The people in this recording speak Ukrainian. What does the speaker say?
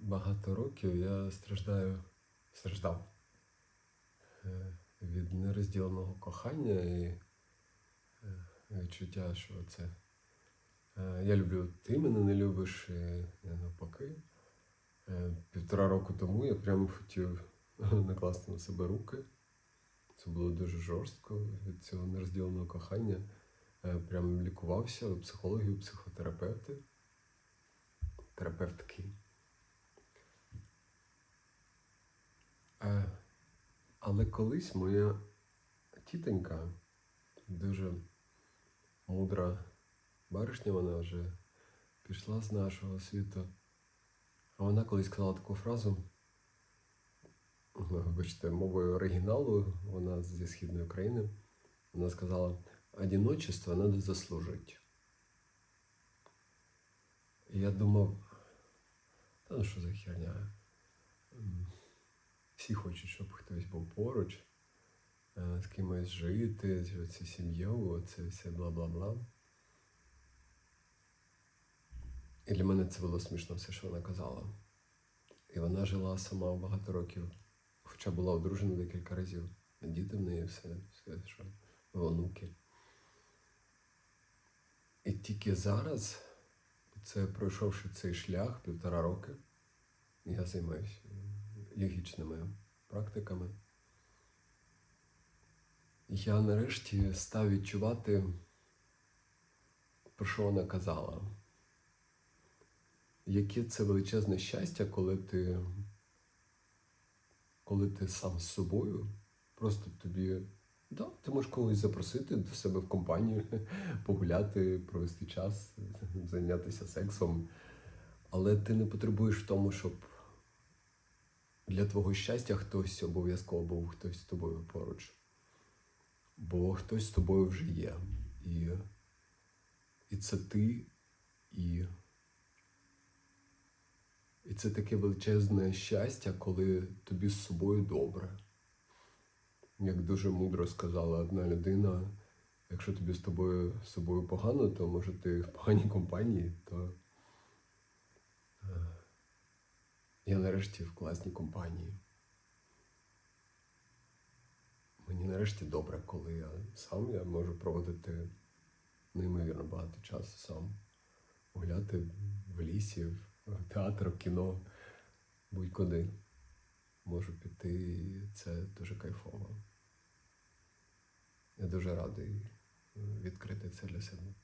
багато років я страждаю, страждав е, від нерозділеного кохання і е, відчуття, що це е, я люблю, ти мене не любиш, і я навпаки. Півтора року тому я прямо хотів накласти на себе руки. Це було дуже жорстко від цього нерозділеного кохання. Е, Прям лікувався у психологів, психотерапевти, терапевтки. Але колись моя тітонька, дуже мудра баришня, вона вже пішла з нашого світу. А вона колись сказала таку фразу, вибачте, мовою оригіналу, вона зі Східної України. Вона сказала, одиночество надо заслужить. І я думав, та ну що за херня? Всі хочуть, щоб хтось був поруч, е, з кимось жити, це сім'єю, це все бла-бла-бла. І для мене це було смішно все, що вона казала. І вона жила сама багато років, хоча була одружена декілька разів. Діти в неї все, все що онуки. І тільки зараз, це пройшовши цей шлях півтора роки, я займаюся йогічними практиками. Я нарешті став відчувати, про що вона казала. Яке це величезне щастя, коли ти, коли ти сам з собою, просто тобі, да, ти можеш когось запросити до себе в компанію, погуляти, провести час, зайнятися сексом, але ти не потребуєш в тому, щоб для твого щастя хтось обов'язково був хтось з тобою поруч. Бо хтось з тобою вже є. І, і це ти, і, і це таке величезне щастя, коли тобі з собою добре. Як дуже мудро сказала одна людина, якщо тобі з тобою з собою погано, то може ти в поганій компанії, то я нарешті в класній компанії. Мені нарешті добре, коли я сам я можу проводити неймовірно багато часу сам. Гуляти в лісі, в театр, в кіно, будь-куди. Можу піти, і це дуже кайфово. Я дуже радий е, відкрити це для себе.